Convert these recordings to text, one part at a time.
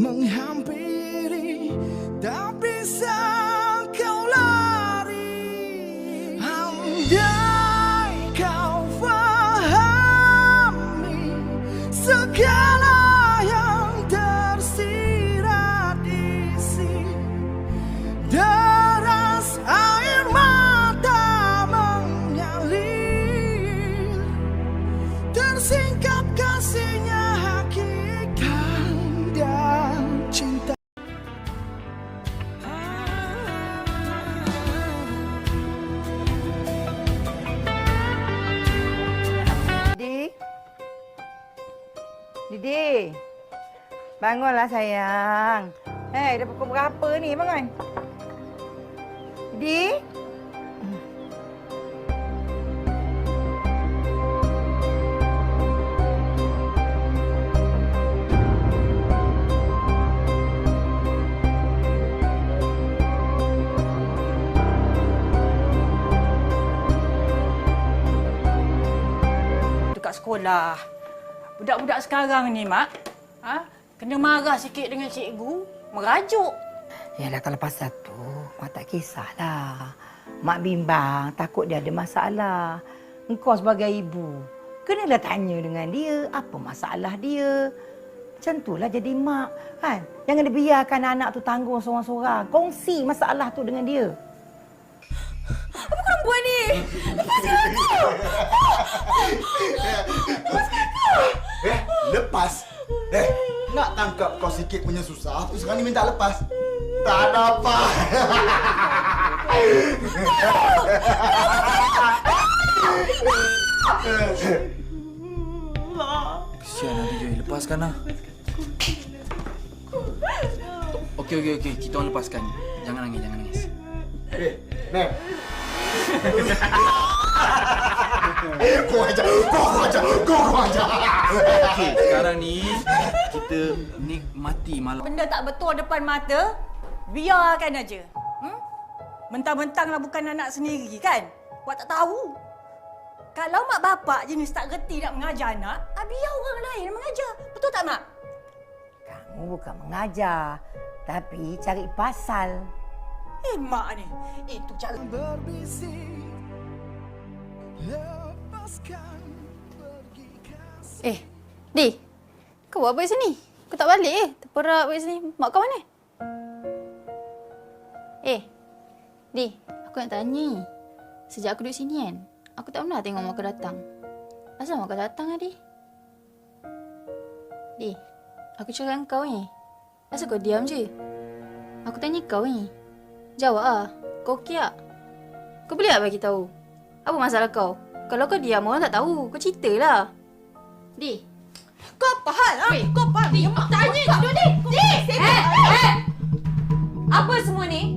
menghampiri tak bisa kau lari. Ambil kau fahami segala Didi. Bangunlah sayang. Hei, dah pukul berapa ni? Bangun. Didi. dekat sekolah. Budak-budak sekarang ni, Mak, ha? kena marah sikit dengan cikgu, merajuk. Yalah kalau pasal tu, mak tak kisahlah. Mak bimbang, takut dia ada masalah. Engkau sebagai ibu, kenalah tanya dengan dia apa masalah dia. Macam itulah jadi mak, kan? Jangan dibiarkan anak tu tanggung seorang-seorang. Kongsi masalah tu dengan dia. Apa kau buat ni? Eh, tangkap kau sikit punya susah, tu sekarang ni minta lepas. Tak dapat. Kesian lah DJ, lepaskan lah. Okey, okey, okey. Kita orang lepaskan. Jangan nangis, jangan nangis. Eh, Nek. Kau aja, kau aja, kau aja. Okey, sekarang ni kita nikmati malam. Benda tak betul depan mata, biarkan aja. Hmm? Mentang-mentanglah bukan anak sendiri, kan? Buat tak tahu. Kalau mak bapak jenis tak reti nak mengajar anak, ah, biar orang lain mengajar. Betul tak, Mak? Kamu bukan mengajar, tapi cari pasal. Eh, Mak ni. Itu cara berbisik kasih Eh, Di. Kau buat apa sini? Kau tak balik eh? Terperak kat sini. Mak kau mana? Eh, Di. Aku nak tanya. Sejak aku duduk sini kan, aku tak pernah tengok mak kau datang. Asal mak kau datang Adi? Di, aku cakap dengan kau ni. Asal kau diam je? Aku tanya kau ni. Jawab ah. Kau okey tak? Kau boleh tak bagi tahu? Apa masalah kau? Kalau kau diam orang tak tahu. Kau ceritalah. Di, Kau apa hal? Ha? Kau apa? Di, tanya dulu ni. Di, Eh, eh! Apa semua ni?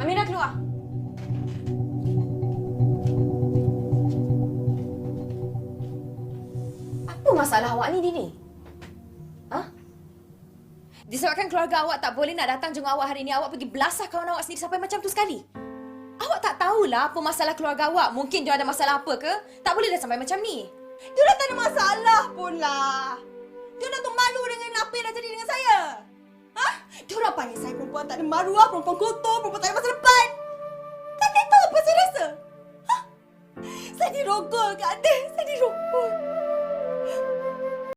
Amira keluar. Apa masalah awak ni, Dini? Ha? Disebabkan keluarga awak tak boleh nak datang jenguk awak hari ni, awak pergi belasah kawan awak sendiri sampai macam tu sekali. Awak tak tahulah apa masalah keluarga awak. Mungkin dia ada masalah apa ke? Tak boleh dah sampai macam ni. Dia dah tak ada masalah pun lah. Dia dah tu malu dengan apa yang dah jadi dengan saya. Ha? Dia orang panggil saya perempuan tak ada maruah, perempuan kotor, perempuan tak ada masa depan. Tapi tahu apa saya rasa? Ha? Saya dirogol kat dia.